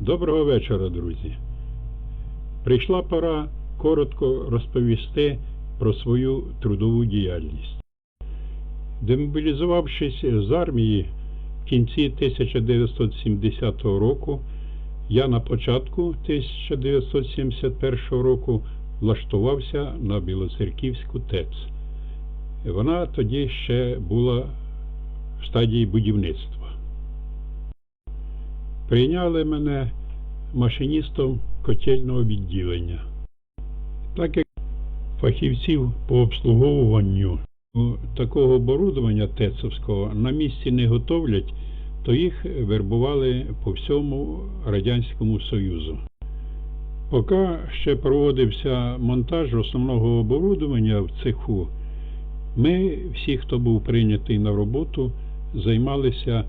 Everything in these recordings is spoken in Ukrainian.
Доброго вечора, друзі. Прийшла пора коротко розповісти про свою трудову діяльність. Демобілізувавшись з армії в кінці 1970 року, я на початку 1971 року влаштувався на Білоцерківську ТЕЦ. Вона тоді ще була в стадії будівництва. Прийняли мене машиністом котельного відділення. Так як фахівців по обслуговуванню такого оборудовання ТЕЦовського на місці не готовлять, то їх вербували по всьому Радянському Союзу. Поки ще проводився монтаж основного оборудовання в цеху, ми, всі, хто був прийнятий на роботу, займалися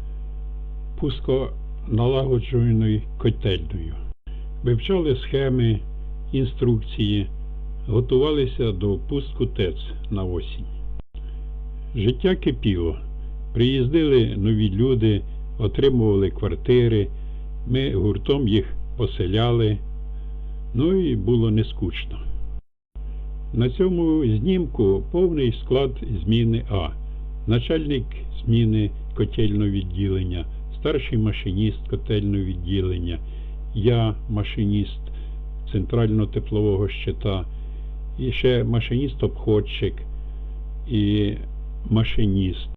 пусконалагоджуваною котельною. Вивчали схеми, інструкції, готувалися до пуску ТЕЦ на осінь. Життя кипіло. Приїздили нові люди, отримували квартири, ми гуртом їх поселяли, ну і було не скучно. На цьому знімку повний склад зміни А. Начальник зміни котельного відділення, старший машиніст котельного відділення, я машиніст центрально-теплового щита, і ще машиніст-обходчик і машиніст,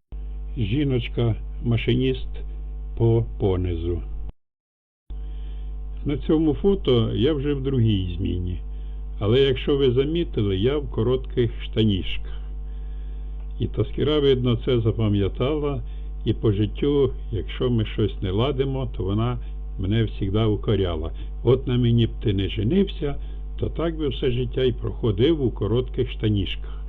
жіночка, машиніст по понизу. На цьому фото я вже в другій зміні. Але якщо ви замітили, я в коротких штанішках. І Таскіра, видно, це запам'ятала, і по життю, якщо ми щось не ладимо, то вона мене завжди укоряла. От на мені б ти не женився, то так би все життя і проходив у коротких штанішках.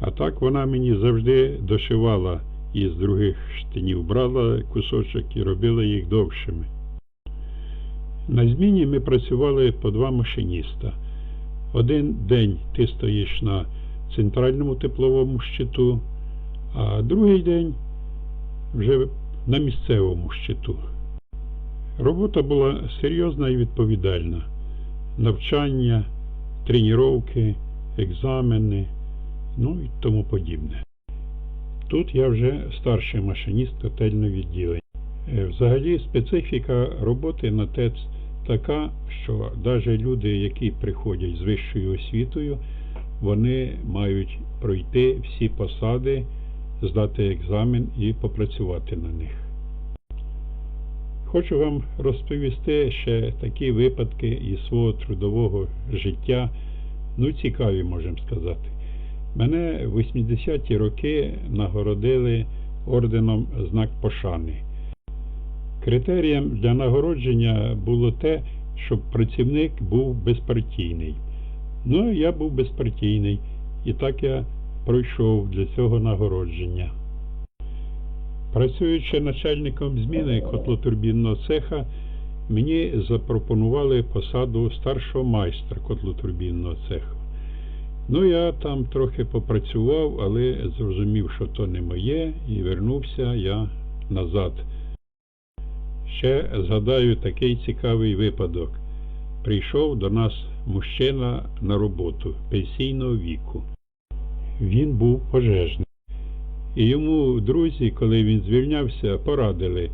А так вона мені завжди дошивала із других штанів, брала кусочок і робила їх довшими. На зміні ми працювали по два машиніста. Один день ти стоїш на центральному тепловому щиту, а другий день вже на місцевому щиту. Робота була серйозна і відповідальна. Навчання, тренування, екзамени, ну і тому подібне. Тут я вже старший машиніст котельного відділення. Е, Взагалі специфіка роботи на ТЕЦ така, що навіть люди, які приходять з вищою освітою, вони мають пройти всі посади, здати екзамен і попрацювати на них. Хочу вам розповісти ще такі випадки із свого трудового життя, ну цікаві, можемо сказати. Мене в 80-ті роки нагородили орденом знак пошани. Критерієм для нагородження було те, щоб працівник був безпартійний. Ну, я був безпартійний, і так я пройшов для цього нагородження. Працюючи начальником зміни котлотурбінного цеха, мені запропонували посаду старшого майстра котлотурбінного цеху. Ну, я там трохи попрацював, але зрозумів, що то не моє, і вернувся я назад. Ще згадаю такий цікавий випадок. Прийшов до нас мужчина на роботу пенсійного віку. Він був пожежний. І йому друзі, коли він звільнявся, порадили,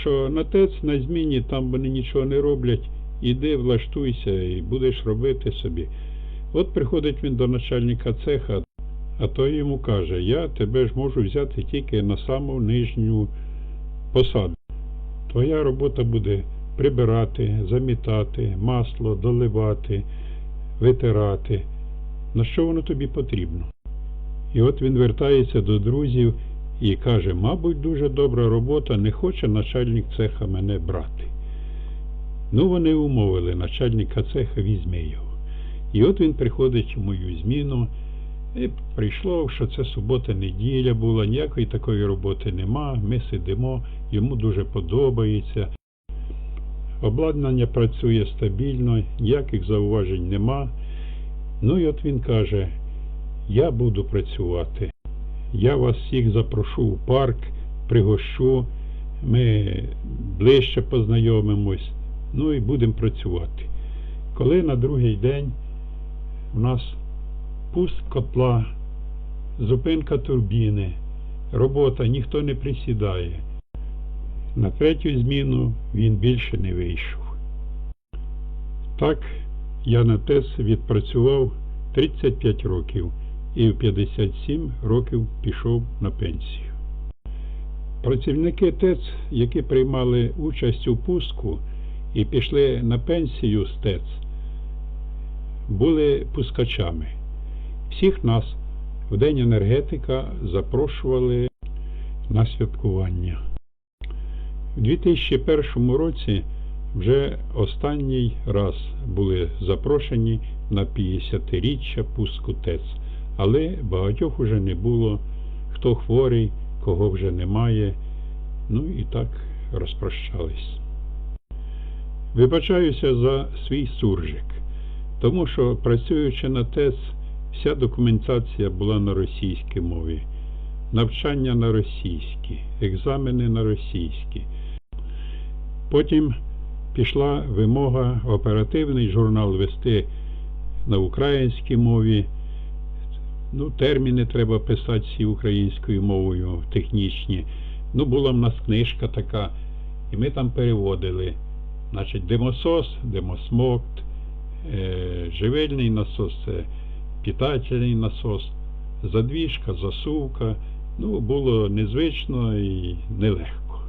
що на ТЕЦ на зміні там вони нічого не роблять, іди, влаштуйся і будеш робити собі. От приходить він до начальника цеха, а той йому каже, я тебе ж можу взяти тільки на саму нижню посаду. Твоя робота буде прибирати, замітати, масло доливати, витирати. На що воно тобі потрібно? І от він вертається до друзів і каже, мабуть, дуже добра робота, не хоче начальник цеха мене брати. Ну, вони умовили, начальника цеха візьми його. І от він приходить в мою зміну, і прийшло, що це субота-неділя була, ніякої такої роботи нема, ми сидимо, йому дуже подобається. Обладнання працює стабільно, ніяких зауважень нема. Ну і от він каже, я буду працювати. Я вас всіх запрошу в парк, пригощу, ми ближче познайомимось. Ну і будемо працювати. Коли на другий день у нас пуск котла, зупинка турбіни, робота, ніхто не присідає. На третю зміну він більше не вийшов. Так я на ТЕС відпрацював 35 років і в 57 років пішов на пенсію. Працівники ТЕЦ, які приймали участь у пуску і пішли на пенсію з ТЕЦ, були пускачами. Всіх нас в День енергетика запрошували на святкування. У 2001 році вже останній раз були запрошені на 50-річчя пуску ТЕЦ, але багатьох уже не було, хто хворий, кого вже немає, ну і так розпрощались. Вибачаюся за свій суржик, тому що працюючи на ТЕС, вся документація була на російській мові, навчання на російській, екзамени на російській. Потім пішла вимога оперативний журнал вести на українській мові. Ну, терміни треба писати всі українською мовою, технічні. Ну, була в нас книжка така, і ми там переводили. Значить, димосос, димосмокт, е, живильний насос, це питательний насос, задвіжка, засувка. Ну, було незвично і нелегко.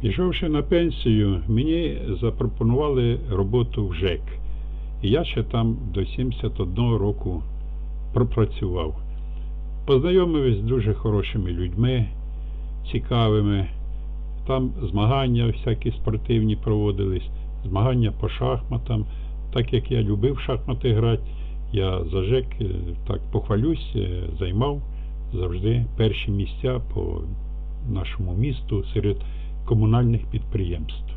Пішовши на пенсію, мені запропонували роботу в ЖЕК. І я ще там до 71 року пропрацював. Познайомився з дуже хорошими людьми, цікавими. Там змагання всякі спортивні проводились, змагання по шахматам. Так як я любив шахмати грати, я за ЖЕК е, так похвалюсь, е, займав завжди перші місця по нашому місту серед комунальних підприємств.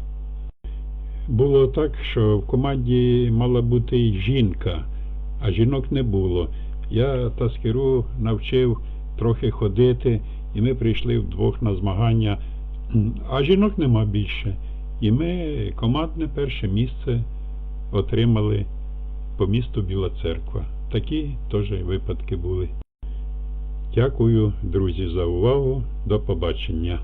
Було так, що в команді мала бути жінка, а жінок не було. Я таскеру навчив трохи ходити, і ми прийшли вдвох на змагання, а жінок нема більше. І ми командне перше місце отримали по місту Біла Церква. Такі теж випадки були. Дякую, друзі, за увагу. До побачення.